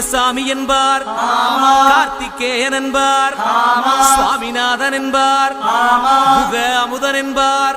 சாமி என்பார். கார்த்திகேயன் என்பார். சுவாமிநாதன் என்பார். முக அமுதன் என்பார்.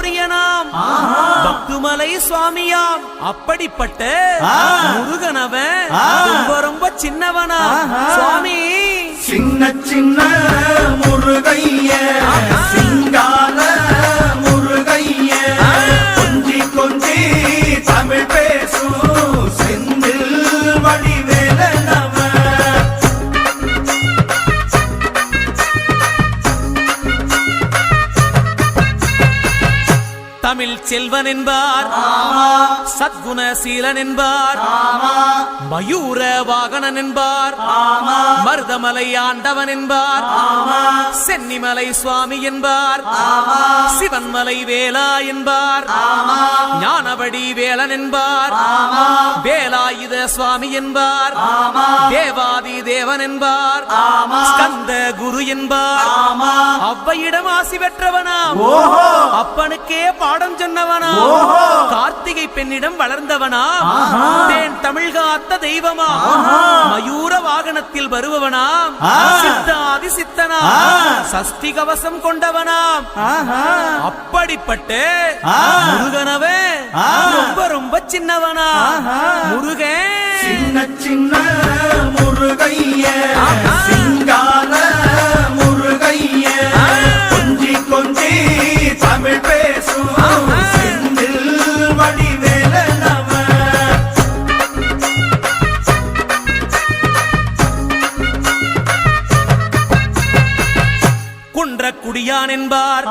பிரியனாம். பக்துமலை சுவாமியாம். அப்படிப்பட்ட முருகனவன் ரொம்ப ரொம்ப சின்னவனா சுவாமி. சின்ன சின்ன தமிழ் செல்வன் என்பார் சத்குணசீலன் என்பார் மயூர வாகனன் என்பார் மருதமலை ஆண்டவன் என்பார். சென்னிமலை சுவாமி என்பார். சிவன்மலை வேலா என்பார். ஞானவடி வேலன் என்பார். வேலாயுத சுவாமி என்பார். தேவாதி தேவன் என்பார். ஸ்கந்த குரு என்பார். அவ்வையிடம் ஆசி பெற்றவனாம். அப்பனுக்கே பாடம் சொன்னவனா கார்த்திகை பெண்ணிடம் வளர்ந்தவனா தேன் தமிழ் காத்த தெய்வமா மயூர வாகனத்தில் வருபவனாம் சித்தாதி சித்தனா சஷ்டி கவசம் கொண்டவனாம். அப்படிப்பட்ட முருகனவே ரொம்ப ரொம்ப சின்னவனா முருகன் குடியான் என்பார்.